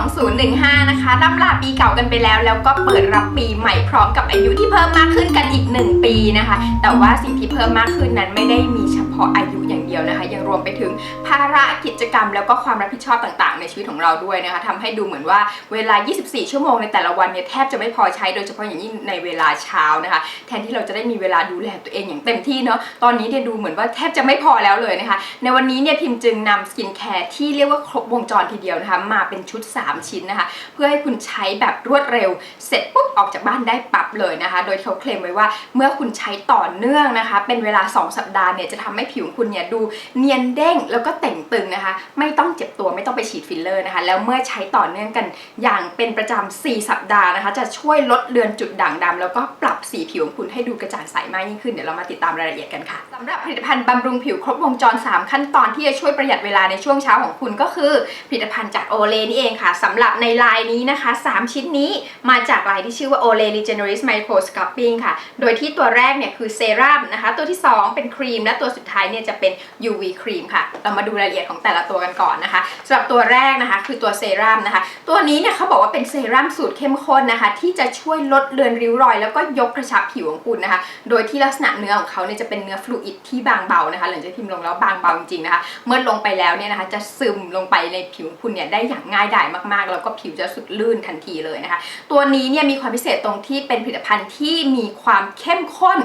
2015 นะคะร่ำลาปีเก่ากันไปแล้ว แล้วก็เปิดรับปีใหม่พร้อมกับอายุที่เพิ่มมากขึ้นกันอีก 1 ปีนะคะ แต่ว่าสิ่งที่เพิ่มมากขึ้นนั้นไม่ได้มีเฉพาะอายุอย่าง ดียวนะคะ ยังรวมไปถึงภาระกิจกรรม แล้วก็ความรับผิดชอบต่างๆ ในชีวิตของเราด้วยนะคะทำให้ดูเหมือนว่าเวลา 24 ชั่วโมงในแต่ละวันเนี่ยแทบจะไม่พอใช้โดยเฉพาะอย่างยิ่งในเวลาเช้านะคะ แทนที่เราจะได้มีเวลาดูแลตัวเองอย่างเต็มที่เนาะตอนนี้เนี่ยดูเหมือนว่าแทบจะไม่พอแล้วเลยนะคะ ในวันนี้เนี่ยพิมจึงนำสกินแคร์ที่เรียกว่าครบวงจรทีเดียวนะคะมาเป็นชุด 3 ชิ้นนะคะ เพื่อให้คุณใช้แบบรวดเร็ว เสร็จปุ๊บออกจากบ้านได้ปั๊บเลยนะคะ โดยเขาเคลมไว้ว่าเมื่อคุณใช้ต่อเนื่องนะคะ เป็นเวลา 2 สัปดาห์เนี่ยจะทำให้ผิวคุณเนี่ยดูเนียนเด้งแล้วก็เต่งตึงนะคะ ไม่ต้องเจ็บตัวไม่ต้องไปฉีดฟิลเลอร์นะคะ แล้วเมื่อใช้ต่อเนื่องกันอย่างเป็นประจำ 4 สัปดาห์นะคะ จะช่วยลดเลือนจุดด่างดำแล้วก็ปรับสีผิวของคุณให้ดูกระจ่างใสมากยิ่งขึ้นเดี๋ยวเรามาติดตามรายละเอียดกันค่ะสำหรับผลิตภัณฑ์บำรุงผิวครบวงจร 3 ขั้นตอนที่จะช่วยประหยัดเวลาในช่วงเช้าของคุณก็คือผลิตภัณฑ์จากโอเลนี่เองค่ะสำหรับในลายนี้นะคะ 3 ชิ้นนี้มาจากลายที่ชื่อว่า Olay Regenerist Microscoping ค่ะ โดยที่ตัวแรกเนี่ยคือเซรั่มนะคะ ตัวที่ 2 เป็นครีม และตัวสุดท้ายเนี่ยจะเป็น UV ครีมค่ะ เรามาดูรายละเอียดของแต่ละตัวกันก่อนนะคะสำหรับตัวแรกนะคะ คือตัวเซรั่มนะคะ ตัวนี้เนี่ยเขาบอกว่าเป็นเซรั่มสูตรเข้มข้นนะคะ ที่จะช่วยลดเลือนริ้วรอย แล้วก็ยกกระชับผิวของคุณนะคะ โดยที่ลักษณะเนื้อของเขาเนี่ยจะเป็นเนื้อฟลูอิดที่บางเบานะคะ หลังจากพิมพ์ลงแล้วบางเบาจริงๆนะคะ เมื่อลงไปแล้วเนี่ยนะคะ จะซึมลงไปในผิวของคุณเนี่ยได้อย่างง่ายดายมากๆ แล้วก็ผิวจะสุดลื่นทันทีเลยนะคะ ตัวนี้เนี่ยมีความพิเศษตรงที่เป็นผลิตภัณฑ์ที่มีความเข้มข้น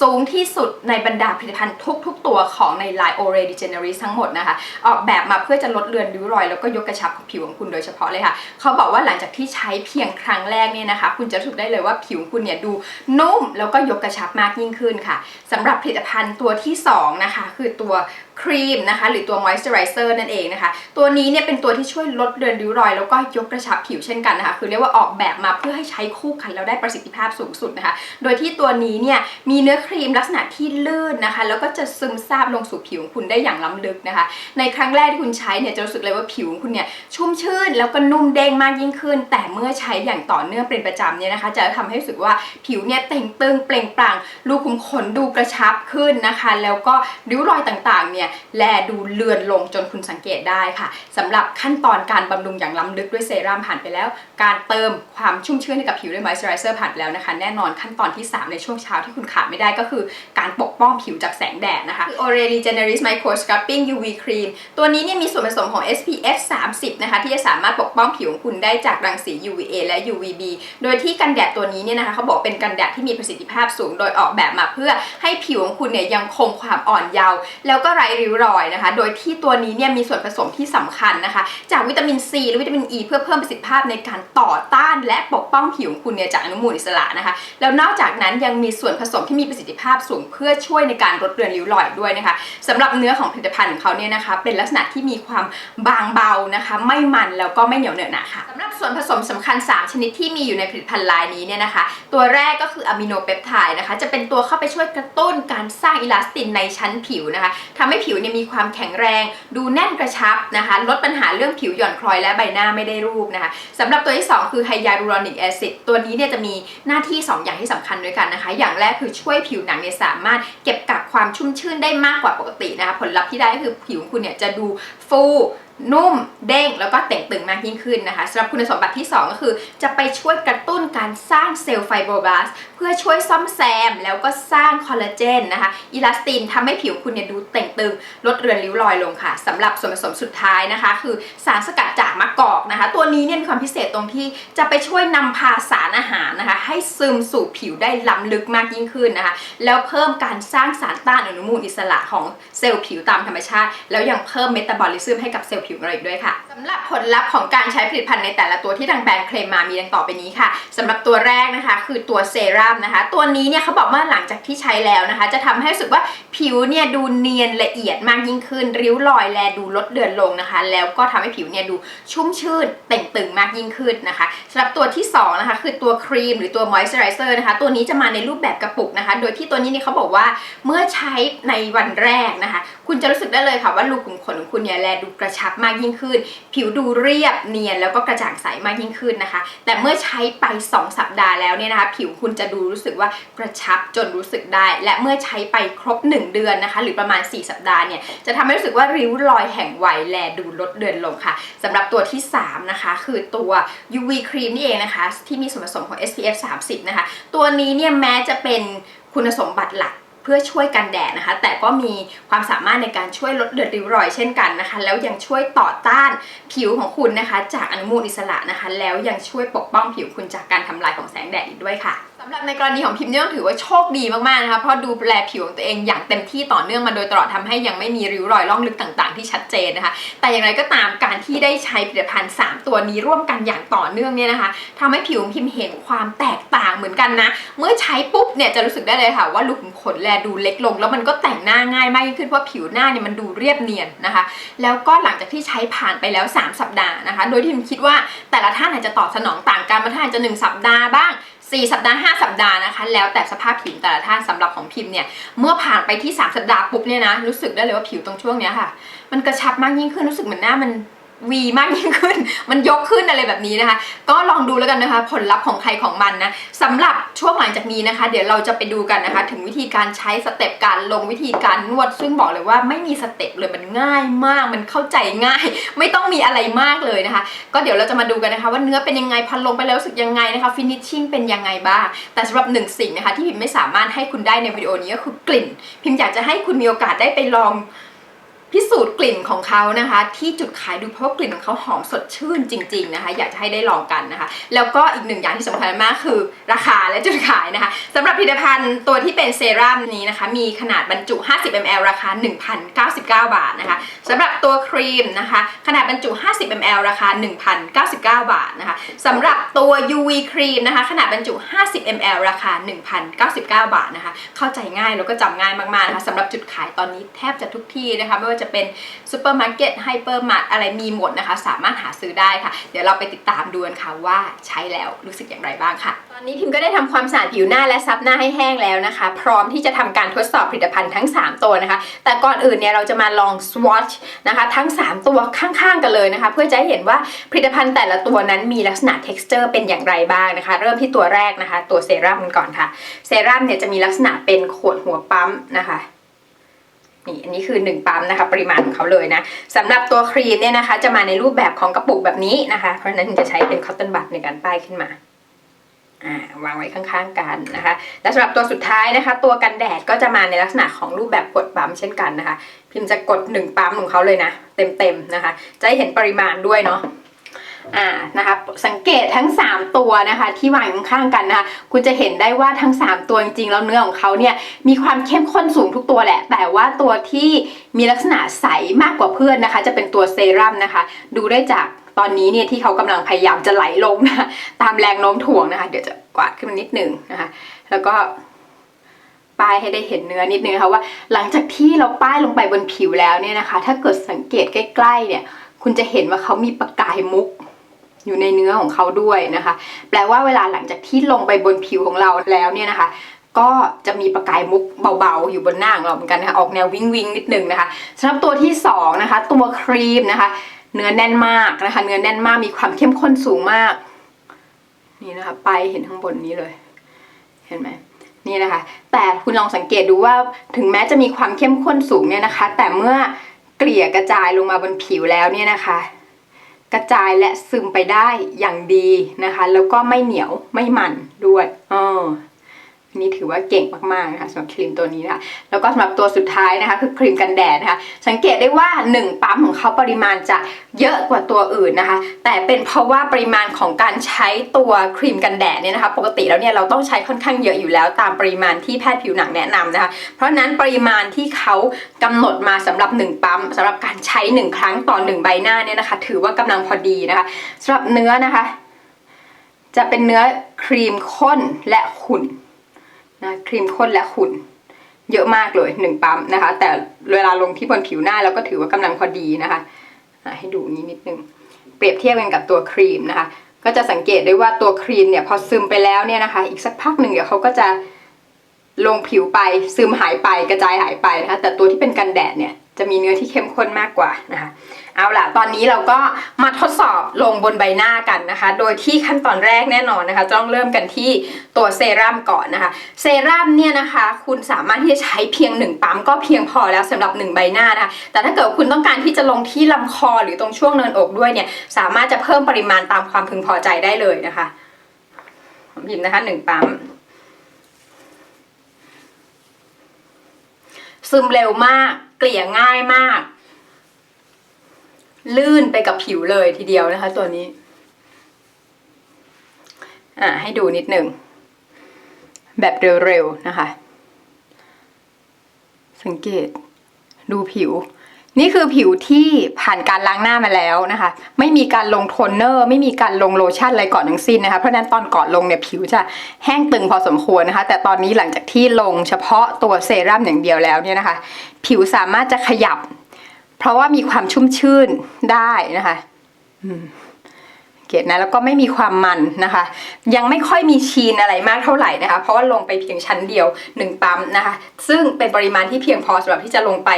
สูงที่สุดในบรรดาผลิตภัณฑ์ทุก ๆ ตัวของใน Line o r e d e g e n e r i s ทั้งหมดนะคะ ออกแบบมาเพื่อจะลดเลือนริ้วรอย แล้วก็ยกกระชับผิวของคุณโดยเฉพาะเลยค่ะ เขาบอกว่าหลังจากที่ใช้เพียงครั้งแรกเนี่ยนะคะ คุณจะรู้สึกได้เลยว่าผิวคุณเนี่ยดูนุ่มแล้วก็ยกกระชับมากยิ่งขึ้นค่ะสำหรับผลิตภัณฑ์ตัวที่สองนะคะ คือตัวครีมนะคะ หรือตัว moisturizer นั่นเองนะคะ ตัวนี้เนี่ยเป็นตัวที่ช่วยลดเลือนริ้วรอย แล้วก็ยกกระชับผิวเช่นกันนะคะ คือเรียกว่าออกแบบมาเพื่อให้ใช้คู่กันแล้วได้ประสิทธิภาพสูงสุดนะคะ โดยที่ตัวนี้เนี่ยมีเนื้อครีมลักษณะที่ลื่นนะคะ แล้วก็จะซึมซาบลงสู่ผิวของคุณได้อย่างล้ำลึกนะคะ ในครั้งแรกที่คุณใช้เนี่ยจะรู้สึกเลยว่าผิวของคุณเนี่ยชุ่มชื่นแล้วก็นุ่มเด้งมากยิ่งขึ้น แต่เมื่อใช้อย่างต่อเนื่องเป็นประจำเนี่ยนะคะ จะทำให้รู้สึกว่าผิวเนี่ยเต่งตึงเปล่งปลั่งรูขุมขนดูกระชับขึ้นนะคะ แล้วก็ริ้วรอยต่างๆเนี่ยแลดูเลือนลงจนคุณสังเกตได้ค่ะสำหรับขั้นตอนการบำรุงอย่างล้ำลึกด้วยเซรั่มผ่านไปแล้ว การเติมความชุ่มชื่นให้กับผิวด้วยมอยส์เจอไรเซอร์ผ่านไปแล้วนะคะ แน่นอนขั้นตอนที่ 3 ในช่วงเช้าที่คุณขาดไม่ได้ก็คือ การปกป้องผิวจากแสงแดดนะคะคือ Generis Microscoping UV Cream ตัวนี้เนี่ยมีส่วนผสมของ SPF 30 นะคะ ที่จะสามารถปกป้องผิวของคุณได้จากรังสี UVA และ UVB โดยที่กันแดดตัวนี้เนี่ยนะคะเขาบอกเป็นกันแดดที่มีประสิทธิภาพสูง โดยออกแบบมาเพื่อให้ผิวของคุณเนี่ยยังคงความอ่อนเยาว์แล้วก็ไร้ริ้วรอยนะคะ โดยที่ตัวนี้เนี่ยมีส่วนผสมที่สำคัญนะคะ จากวิตามินซีและวิตามินอ e ีเพื่อเพิ่มประสิทธิภาพในการต่อต้านและปกป้องผิวของคุณเนี่ยจากอนุมูลอิสระนะคะ แล้วนอกจากนั้นยังมีส่วนผสมที่มีประสิทธิภาพสูงเพื่อช่วยในการลดเลือนริ้วรอยด้วยนะคะสำหรับเนื้อของผลิตภัณฑ์ของเขาเนี่ยนะคะ เป็นลักษณะที่มีความบางเบานะคะ ไม่มันแล้วก็ไม่เหนียวเหนอะหนะค่ะสำหรับส่วนผสมสำคัญ 3 ชนิดที่มีอยู่ในผลิตภัณฑ์ลายนี้เนี่ยนะคะ ตัวแรกก็คืออะมิโนเปปไทด์นะคะ จะเป็นตัวเข้าไปช่วยกระตุ้นการสร้างอิลาสตินในชั้นผิวนะคะทำให้ผิวเนี่ยมีความแข็งแรง ดูแน่นกระชับนะคะ ลดปัญหาเรื่องผิวหย่อนคล้อยและใบหน้าไม่ได้รูปนะคะสำหรับตัวที่ 2 คือไฮยาลูรอนิกแอซิดตัวนี้เนี่ยจะมีหน้าที่ 2 อย่างที่สำคัญด้วยกันนะคะ อย่างแรกคือช่วยผิวหนังเนี่ยสามารถเก็บกักความชุ่มชื่นได้มากกว่าปกตินะคะผลลัพธ์ที่ได้ก็คือผิวของคุณเนี่ยจะดูฟู นุ่มเด้งแล้วก็เต่งตึงมากยิ่งขึ้นนะคะสำหรับคุณสมบัติที่ 2 ก็คือ จะไปช่วยกระตุ้นการสร้างเซลล์ไฟโบรบลาสเพื่อช่วยซ่อมแซม แล้วก็สร้างคอลลาเจนนะคะอิลาสตินทำให้ผิวคุณเนี่ยดูเต่งตึง ลดเรือนริ้วรอยลงค่ะสำหรับส่วนผสมสุดท้ายนะคะ คือสารสกัดจากมะกอกนะคะ ตัวนี้เนี่ยมีความพิเศษตรงที่จะไปช่วยนำพาสารอาหารนะคะ ให้ซึมสู่ผิวได้ล้ำลึกมากยิ่งขึ้นนะคะ แล้วเพิ่มการสร้างสารต้านอนุมูลอิสระของเซลล์ผิวตามธรรมชาติ แล้วยังเพิ่มเมตาบอลิซึมให้กับเซลล์ผิวเราอีกด้วยค่ะสำหรับผลลัพธ์ของการใช้ผลิตภัณฑ์ในแต่ละตัวที่ทางแบรนด์เคลมมามีดังต่อไปนี้ค่ะสำหรับตัวแรกนะคะ คือตัวเซรั่มนะคะ ตัวนี้เนี่ยเขาบอกว่าหลังจากที่ใช้แล้วนะคะ จะทำให้รู้สึกว่าผิวเนี่ยดูเนียนละเอียดมากยิ่งขึ้น ริ้วรอยแลดูลดเลือนลงนะคะ แล้วก็ทำให้ผิวเนี่ยดูชุ่มชื่นเต่งตึงมากยิ่งขึ้นนะคะสำหรับตัวที่สองนะคะคือตัวครีมหรือตัวมอยส์เจอไรเซอร์นะคะ ตัวนี้จะมาในรูปแบบกระปุกนะคะ โดยที่ตัวนี้เนี่ยเขาบอกว่าเมื่อใช้ในวันแรกนะคะ คุณจะรู้สึกได้เลยค่ะว่ารูขุมขนของคุณเนี่ยแลดูกระชับมากยิ่งขึ้น ผิวดูเรียบเนียนแล้วก็กระจ่างใสมากยิ่งขึ้นนะคะ แต่เมื่อใช้ไป 2 สัปดาห์แล้วเนี่ยนะคะผิวคุณจะดูรู้สึกว่ากระชับจนรู้สึกได้ และเมื่อใช้ไปครบ 1 เดือนนะคะ หรือประมาณ 4 สัปดาห์เนี่ยจะทำให้รู้สึกว่าริ้วรอยแห่งวัยแลดูลดเดือนลงค่ะสำหรับตัวที่ 3 นะคะ คือตัว UV ครีมนี่เองนะคะ ที่มีส่วนผสมของ SPF 30 นะคะ ตัวนี้เนี่ยแม้จะเป็นคุณสมบัติหลัก พื่อช่วยกันแดดนะคะ แต่ก็มีความสามารถในการช่วยลดเดือดริ้วรอยเช่นกันนะคะ แล้วยังช่วยต่อต้านผิวของคุณนะคะ จากอนุมูลอิสระนะคะ แล้วยังช่วยปกป้องผิวคุณจากการทำลายของแสงแดดอีกด้วยค่ะำหรับในกรณีของพิมพ์เนี่ยถือว่าโชคดีมากๆนะคะเพราะดูแลผิวของตัวเองอย่างเต็มที่ต่อเนื่องมาโดยตลอดทำให้ยังไม่มีริ้วรอยล่องลึกต่างๆที่ชัดเจนนะคะ แต่อย่างไรก็ตามการที่ได้ใช้ผลิตภัณฑ์ 3 ตัวนี้ร่วมกันอย่างต่อเนื่องเนี่ยนะคะทำให้ผิวของพิมพ์เห็นความแตกต่างเหมือนกันนะ เมื่อใช้ปุ๊บเนี่ยจะรู้สึกได้เลยค่ะว่ารูขุมขนแลดูเล็กลง แล้วมันก็แต่งหน้าง่ายมากยิ่งขึ้นเพราะผิวหน้าเนี่ยมันดูเรียบเนียนนะคะ แล้วก็หลังจากที่ใช้ผ่านไปแล้ว 3 สัปดาห์นะคะ โดยที่พิมคิดว่าแต่ละท่านอาจจะตอบสนองต่างกันบางท่านอาจจะ 1 สัปดาห์บ้าง 4 สัปดาห์ 5 สัปดาห์นะคะ แล้วแต่สภาพผิวแต่ละท่านสำหรับของพิมพ์เนี่ย เมื่อผ่านไปที่ 3 สัปดาห์ปุ๊บเนี่ยนะ รู้สึกได้เลยว่าผิวตรงช่วงเนี้ยค่ะ มันกระชับมากยิ่งขึ้น รู้สึกเหมือนหน้ามัน วีมากยิ่งขึ้น มันยกขึ้นอะไรแบบนี้นะคะ ก็ลองดูแล้วกันนะคะผลลัพธ์ของใครของมันนะสำหรับช่วงหลังจากนี้นะคะ เดี๋ยวเราจะไปดูกันนะคะ ถึงวิธีการใช้สเต็ปการลงวิธีการนวด ซึ่งบอกเลยว่าไม่มีสเต็ปเลยมันง่ายมาก มันเข้าใจง่าย ไม่ต้องมีอะไรมากเลยนะคะ ก็เดี๋ยวเราจะมาดูกันนะคะ ว่าเนื้อเป็นยังไงพอลงไปแล้วรู้สึกยังไงนะคะฟินิชชิ่งเป็นยังไงบ้าง แต่สำหรับหนึ่งสิ่งนะคะที่พิมไม่สามารถให้คุณได้ในวิดีโอนี้ก็คือกลิ่น พิมอยากจะให้คุณมีโอกาสได้ไปลอง พิสูจน์กลิ่นของเขานะคะ ที่จุดขายดูเพราะกลิ่นของเขาหอมสดชื่นจริง ๆนะคะ อยากจะให้ได้ลองกันนะคะ แล้วก็อีกหนึ่งอย่างที่สำคัญมากคือ ราคาและจุดขายนะคะสำหรับผลิตภัณฑ์ตัวที่เป็นเซรั่มนี้นะคะ มีขนาดบรรจุ 50 ml ราคา 1,099 บาทนะคะสำหรับตัวครีมนะคะ ขนาดบรรจุ 50 ml ราคา 1,099 บาทนะคะสำหรับตัว UV ครีมนะคะ ขนาดบรรจุ 50 ml ราคา 1,099 บาทนะคะ เข้าใจง่ายแล้วก็จำง่ายมากๆนะคะสำหรับจุดขายตอนนี้แทบจะทุกที่นะคะไม่ว่าจะเป็นซูเปอร์มาร์เก็ตไฮเปอร์มาร์ทอะไรมีหมดนะคะ สามารถหาซื้อได้ค่ะ เดี๋ยวเราไปติดตามดูกันค่ะว่าใช้แล้วรู้สึกอย่างไรบ้างค่ะ ตอนนี้พิมก็ได้ทำความสะอาดผิวหน้าและซับหน้าให้แห้งแล้วนะคะ พร้อมที่จะทำการทดสอบผลิตภัณฑ์ทั้ง 3 ตัวนะคะ แต่ก่อนอื่นเนี่ยเราจะมาลอง swatch นะคะ ทั้ง 3 ตัวข้างๆกันเลยนะคะ เพื่อจะให้เห็นว่าผลิตภัณฑ์แต่ละตัวนั้นมีลักษณะ texture เป็นอย่างไรบ้างนะคะ เริ่มที่ตัวแรกนะคะ ตัวเซรั่มกันก่อนค่ะ เซรั่มเนี่ยจะมีลักษณะเป็นขวดหัวปั๊มนะคะ นี่อันนี้คือ 1 ปั๊มนะคะ ปริมาณของเขาเลยนะสำหรับตัวครีมเนี่ยนะคะ จะมาในรูปแบบของกระปุกแบบนี้นะคะ เพราะฉะนั้นจะใช้เป็นคอตตอนบัดในการป้ายขึ้นมาวางไว้ข้างๆกันนะคะและสำหรับตัวสุดท้ายนะคะ ตัวกันแดดก็จะมาในลักษณะของรูปแบบกดปั๊มเช่นกันนะคะ พิมพ์จะกด 1 ปั๊มของเขาเลยนะ เต็มๆนะคะ จะหเห็นปริมาณด้วยเนาะ อ่านะคะสังเกตทั้ง 3 ตัวนะคะที่วางอยู่ข้างกันนะคะคุณจะเห็นได้ว่าทั้ง 3 ตัวจริงๆแล้วเนื้อของเขาเนี่ยมีความเข้มข้นสูงทุกตัวแหละ แต่ว่าตัวที่มีลักษณะใสมากกว่าเพื่อนนะคะ จะเป็นตัวเซรั่มนะคะ ดูได้จากตอนนี้เนี่ยที่เขากำลังพยายามจะไหลลงนะตามแรงโน้มถ่วงนะคะ เดี๋ยวจะกวาดขึ้นมานิดหนึ่งนะคะแล้วก็ป้ายให้ได้เห็นเนื้อนิดนึงนะคะว่า หลังจากที่เราป้ายลงไปบนผิวแล้วเนี่ยนะคะ ถ้าเกิดสังเกตใกล้ๆเนี่ย คุณจะเห็นว่าเขามีประกายมุก อยู่ในเนื้อของเขาด้วยนะคะ แปลว่าเวลาหลังจากที่ลงไปบนผิวของเราแล้วเนี่ยนะคะ ก็จะมีประกายมุกเบาๆ อยู่บนหน้าของเราเหมือนกันนะคะ ออกแนววิงวิงนิดนึงนะคะสำหรับตัวที่สองนะคะ ตัวครีมนะคะ เนื้อแน่นมากนะคะ เนื้อแน่นมากมีความเข้มข้นสูงมาก นี่นะคะ ไปเห็นข้างบนนี้เลย เห็นไหมนี่นะคะ แต่คุณลองสังเกตดูว่าถึงแม้จะมีความเข้มข้นสูงเนี่ยนะคะ แต่เมื่อเกลี่ยกระจายลงมาบนผิวแล้วเนี่ยนะคะ กระจายและซึมไปได้อย่างดีนะคะ แล้วก็ไม่เหนียวไม่มันด้วยอ๋อ นนี้ถือว่าเก่งมากๆนะคะสำหรับครีมตัวนี้นะคะแล้วก็สำหรับตัวสุดท้ายนะคะ คือครีมกันแดดนะคะ สังเกตได้ว่า 1 ปั๊มของเขาปริมาณจะเยอะกว่าตัวอื่นนะคะ แต่เป็นเพราะว่าปริมาณของการใช้ตัวครีมกันแดดเนี่ยนะคะ ปกติแล้วเนี่ยเราต้องใช้ค่อนข้างเยอะอยู่แล้วตามปริมาณที่แพทย์ผิวหนังแนะนำนะคะ เพราะนั้นปริมาณที่เขากำหนดมาสำหรับ 1 ปั๊มสำหรับการใช้ 1 ครั้งต่อ 1 ใบหน้าเนี่ยนะคะ ถือว่ากำลังพอดีนะคะสำหรับเนื้อนะคะ จะเป็นเนื้อครีมข้นและขุ่น นะครีมข้นและขุ่นเยอะมากเลยหนึ่งปั๊มนะคะ แต่เวลาลงที่บนผิวหน้าเราก็ถือว่ากำลังพอดีนะคะอะให้ดูนี้นิดนึง เปรียบเทียบกันกับตัวครีมนะคะ ก็จะสังเกตได้ว่าตัวครีมเนี่ยพอซึมไปแล้วเนี่ยนะคะ อีกสักพักหนึ่งเดี๋ยวเขาก็จะลงผิวไปซึมหายไปกระจายหายไปนะคะแต่ตัวที่เป็นกันแดดเนี่ย จะมีเนื้อที่เข้มข้นมากกว่านะคะ เอาล่ะ ตอนนี้เราก็มาทดสอบลงบนใบหน้ากันนะคะ โดยที่ขั้นตอนแรกแน่นอนนะคะต้องเริ่มกันที่ตัวเซรั่มก่อนนะคะ เซรั่มเนี่ยนะคะ คุณสามารถที่จะใช้เพียงหนึ่งปั๊มก็เพียงพอแล้วสำหรับหนึ่งใบหน้านะคะ แต่ถ้าเกิดคุณต้องการที่จะลงที่ลำคอหรือตรงช่วงเนินอกด้วยเนี่ย สามารถจะเพิ่มปริมาณตามความพึงพอใจได้เลยนะคะผมพิมพ์นะคะหนึ่งปั๊มซึมเร็วมาก เกลี่ยง่ายมาก ลื่นไปกับผิวเลยทีเดียวนะคะ ตัวนี้ อ่าให้ดูนิดหนึ่ง แบบเร็วๆนะคะ สังเกตดูผิว นี่คือผิวที่ผ่านการล้างหน้ามาแล้วนะคะ ไม่มีการลงโทนเนอร์ ไม่มีการลงโลชั่นอะไรก่อนทั้งสิ้นนะคะเพราะนั้นตอนก่อนลงเนี่ยผิวจะแห้งตึงพอสมควรนะคะ แต่ตอนนี้หลังจากที่ลงเฉพาะตัวเซรั่มอย่างเดียวแล้วเนี่ยนะคะ ผิวสามารถจะขยับ เพราะว่ามีความชุ่มชื่นได้นะคะ อืม เกตนะแล้วก็ไม่มีความมันนะคะ ยังไม่ค่อยมีชีนอะไรมากเท่าไหร่นะคะ เพราะว่าลงไปเพียงชั้นเดียวหนึ่งปั๊มนะคะ ซึ่งเป็นปริมาณที่เพียงพอสำหรับที่จะลงไป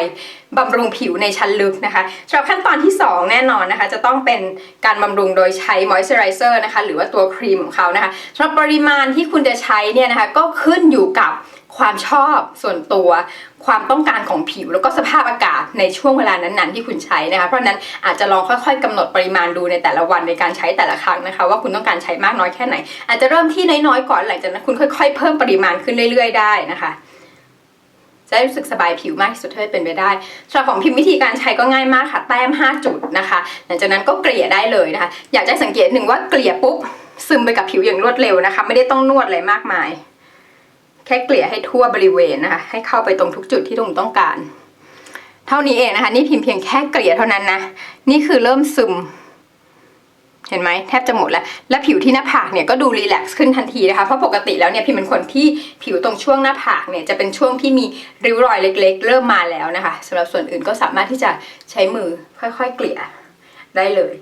บำรุงผิวในชั้นลึกนะคะสำหรับขั้นตอนที่ 2 แน่นอนนะคะ จะต้องเป็นการบำรุงโดยใช้มอยส์เจอไรเซอร์นะคะหรือว่าตัวครีมของเขานะคะสำหรับปริมาณที่คุณจะใช้เนี่ยนะคะก็ขึ้นอยู่กับ ความชอบส่วนตัว ความต้องการของผิวแล้วก็สภาพอากาศในช่วงเวลานั้นๆ ที่คุณใช้นะคะ เพราะนั้นอาจจะลองค่อยๆกำหนดปริมาณดูในแต่ละวันในการใช้แต่ละครั้งนะคะ ว่าคุณต้องการใช้มากน้อยแค่ไหน อาจจะเริ่มที่น้อยๆก่อนหลังจากนั้นคุณค่อย ๆ เพิ่มปริมาณขึ้นเรื่อยๆ ได้นะคะจะได้รู้สึกสบายผิวมากที่สุดเท่าที่เป็นไปได้สำหรับของพิมพ์วิธีการใช้ก็ง่ายมากค่ะ แต้ม 5 จุดนะคะ หลังจากนั้นก็เกลี่ยได้เลยนะคะ อยากจะสังเกตหนึ่งว่าเกลี่ยปุ๊บซึมไปกับผิวอย่างรวดเร็วนะคะ ไม่ได้ต้องนวดอะไรมากมาย ค่เกลี่ยให้ทั่วบริเวณนะคะ ให้เข้าไปตรงทุกจุดที่ตรงต้องการ เท่านี้เองนะคะ นี่พิมพ์เพียงแค่เกลี่ยเท่านั้นนะ นี่คือเริ่มซึม เห็นไหมแทบจะหมดแล้ว และผิวที่หน้าผากเนี่ยก็ดูรีแลกซ์ขึ้นทันทีนะคะ เพราะปกติแล้วเนี่ยพิมเป็นคนที่ผิวตรงช่วงหน้าผากเนี่ยจะเป็นช่วงที่มีริ้วรอยเล็ก ๆ เริ่มมาแล้วนะคะสำหรับส่วนอื่นก็สามารถที่จะใช้มือค่อย ๆ เกลี่ยได้เลย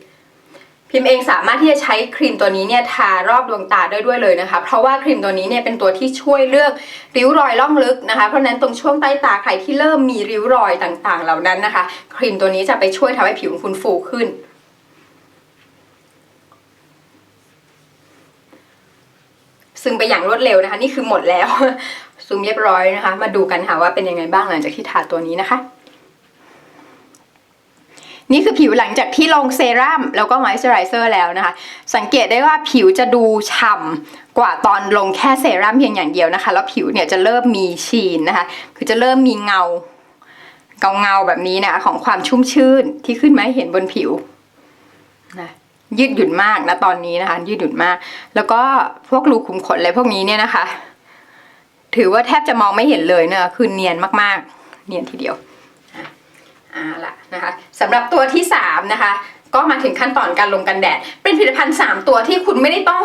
พิมเองสามารถที่จะใช้ครีมตัวนี้เนี่ยทารอบดวงตาได้ด้วยเลยนะคะ เพราะว่าครีมตัวนี้เนี่ยเป็นตัวที่ช่วยเลือกริ้วรอยล่องลึกนะคะ เพราะนั้นตรงช่วงใต้ตาใครที่เริ่มมีริ้วรอยต่างๆ เหล่านั้นนะคะ ครีมตัวนี้จะไปช่วยทำให้ผิวของคุณฟูขึ้นซึมไปอย่างรวดเร็วนะคะ นี่คือหมดแล้ว ซูมเรียบร้อยนะคะ มาดูกันค่ะว่าเป็นยังไงบ้างหลังจากที่ทาตัวนี้นะคะ นี่คือผิวหลังจากที่ลงเซรั่มแล้วก็มอยส์เจอไรเซอร์แล้วนะคะ สังเกตได้ว่าผิวจะดูฉ่ำกว่าตอนลงแค่เซรั่มเพียงอย่างเดียวนะคะ แล้วผิวเนี่ยจะเริ่มมีชีนนะคะ คือจะเริ่มมีเงา เงาเงาๆแบบนี้นะคะของความชุ่มชื่นที่ขึ้นมาให้เห็นบนผิวนะยืดหยุ่นมากนะตอนนี้นะคะ ยืดหยุ่นมาก แล้วก็พวกรูขุมขนอะไรพวกนี้เนี่ยนะคะ ถือว่าแทบจะมองไม่เห็นเลยเนะคือเนียนมากๆ เนียนทีเดียว อ่าละนะคะสำหรับตัวที่3นะคะก็มาถึงขั้นตอนการลงกันแดด เป็นผลิตภัณฑ์ 3 ตัวที่คุณไม่ได้ต้อง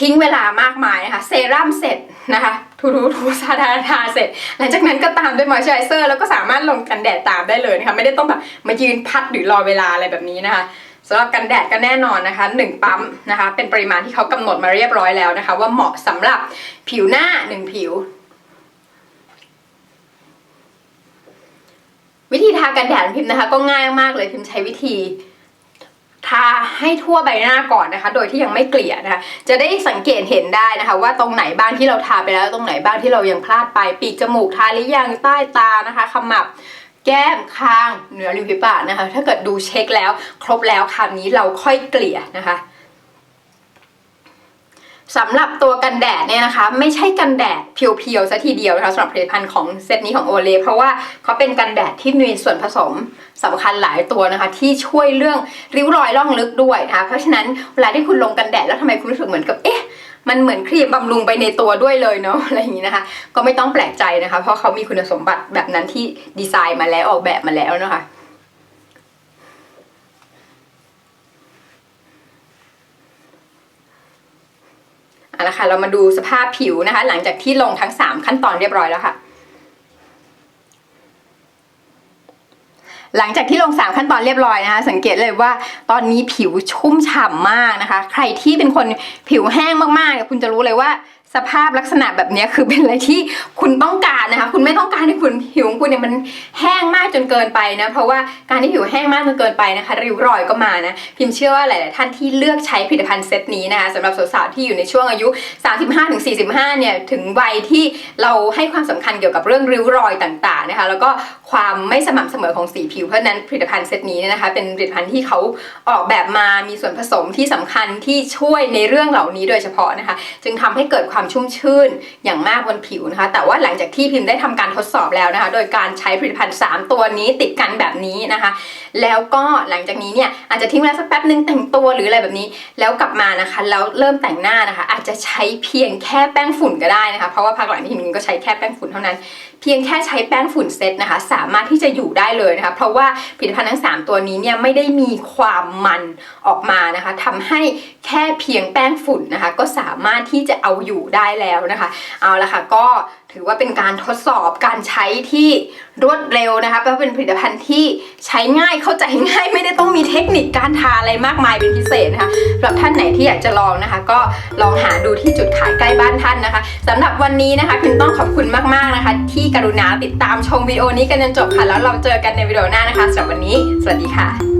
ทิ้งเวลามากมายนะคะเซรั่มเสร็จนะคะทูทูทูซาดาทาเสร็จ หลังจากนั้นก็ตามด้วยมอยส์เจอไรเซอร์แล้วก็สามารถลงกันแดดตามได้เลยนะคะไม่ได้ต้องแบบมายืนพัดหรือรอเวลาอะไรแบบนี้นะคะสำหรับกันแดดก็แน่นอนนะคะหนึ่งปั๊มนะคะ เป็นปริมาณที่เขากำหนดมาเรียบร้อยแล้วนะคะ ว่าเหมาะสำหรับผิวหน้าหนึ่งผิว วิธีทากันแดดพิมพ์นะคะ ก็ง่ายมากเลยพิมพ์ใช้วิธี ทาให้ทั่วใบหน้าก่อนนะคะ โดยที่ยังไม่เกลี่ยนะคะ จะได้สังเกตเห็นได้นะคะ ว่าตรงไหนบ้างที่เราทาไปแล้วตรงไหนบ้างที่เรายังพลาดไป ปีกจมูกทาหรือยังใต้ตานะคะขมับแก้มคางเหนือริมฝีปากนะคะ ถ้าเกิดดูเช็คแล้ว ครบแล้วคราวนี้เราค่อยเกลี่ยนะคะ สำหรับตัวกันแดดเนี่ยนะคะ ไม่ใช่กันแดดเพียวๆซะทีเดียวนะคะสำหรับผลิตภัณฑ์ของเซตนี้ของโอเลเพราะว่าเขาเป็นกันแดดที่มีส่วนผสมสำคัญหลายตัวนะคะ ที่ช่วยเรื่องริ้วรอยล่องลึกด้วยนะคะเพราะฉะนั้นเวลาที่คุณลงกันแดดแล้วทำไมคุณรู้สึกเหมือนกับเอ๊ะมันเหมือนครีมบำรุงไปในตัวด้วยเลยเนาะอะไรอย่างนี้นะคะ ก็ไม่ต้องแปลกใจนะคะ เพราะเขามีคุณสมบัติแบบนั้นที่ดีไซน์มาแล้วออกแบบมาแล้วนะคะ เอาละค่ะ เรามาดูสภาพผิวนะคะ หลังจากที่ลงทั้ง 3 ขั้นตอนเรียบร้อยแล้วค่ะหลังจากที่ลง 3 ขั้นตอนเรียบร้อยนะคะ สังเกตเลยว่าตอนนี้ผิวชุ่มฉ่ำมากนะคะ ใครที่เป็นคนผิวแห้งมากๆคุณจะรู้เลยว่า สภาพลักษณะแบบนี้คือเป็นอะไรที่คุณต้องการนะคะ คุณไม่ต้องการให้คุณผิวของคุณเนี่ยมันแห้งมากจนเกินไปนะ เพราะว่าการที่ผิวแห้งมากจนเกินไปนะคะ ริ้วรอยก็มานะ พิมเชื่อว่าหลาย ๆ ท่านที่เลือกใช้ผลิตภัณฑ์เซตนี้นะคะสำหรับสาว ๆ ที่อยู่ในช่วงอายุ 35-45 เนี่ย ถึงวัยที่เราให้ความสำคัญเกี่ยวกับเรื่องริ้วรอยต่าง ๆ นะคะ แล้วก็ความไม่สม่ำเสมอของสีผิว เพราะนั้นผลิตภัณฑ์เซตนี้เนี่ยนะคะ เป็นผลิตภัณฑ์ที่เขาออกแบบมา มีส่วนผสมที่สำคัญที่ช่วยในเรื่องเหล่านี้โดยเฉพาะนะคะ จึงทำให้เกิดความชุ่มชื่นอย่างมากบนผิวนะคะ แต่ว่าหลังจากที่พิมพ์ได้ทำการทดสอบแล้วนะคะ โดยการใช้ผลิตภัณฑ์ 3 ตัวนี้ติดกันแบบนี้นะคะ แล้วก็หลังจากนี้เนี่ยอาจจะทิ้งเวลาสักแป๊บนึงแต่งตัวหรืออะไรแบบนี้ แล้วกลับมานะคะแล้วเริ่มแต่งหน้านะคะ อาจจะใช้เพียงแค่แป้งฝุ่นก็ได้นะคะ เพราะว่าพักหลังที่พิมก็ใช้แค่แป้งฝุ่นเท่านั้น เพียงแค่ใช้แป้งฝุ่นเซตนะคะ สามารถที่จะอยู่ได้เลยนะคะ เพราะว่าผลิตภัณฑ์ทั้ง 3 ตัวนี้เนี่ยไม่ได้มีความมันออกมานะคะทำให้แค่เพียงแป้งฝุ่นนะคะ ก็สามารถที่จะเอาอยู่ได้แล้วนะคะ เอาละค่ะก็ ถือว่าเป็นการทดสอบการใช้ที่รวดเร็วนะคะเพราะเป็นผลิตภัณฑ์ที่ใช้ง่ายเข้าใจง่ายไม่ได้ต้องมีเทคนิคการทาอะไรมากมายเป็นพิเศษนะคะสำหรับท่านไหนที่อยากจะลองนะคะ ก็ลองหาดูที่จุดขายใกล้บ้านท่านนะคะสำหรับวันนี้นะคะพิมต้องขอบคุณมากๆนะคะ ที่กรุณาติดตามชมวิดีโอนี้กันจนจบค่ะ แล้วเราเจอกันในวิดีโอหน้านะคะสำหรับวันนี้ สวัสดีค่ะ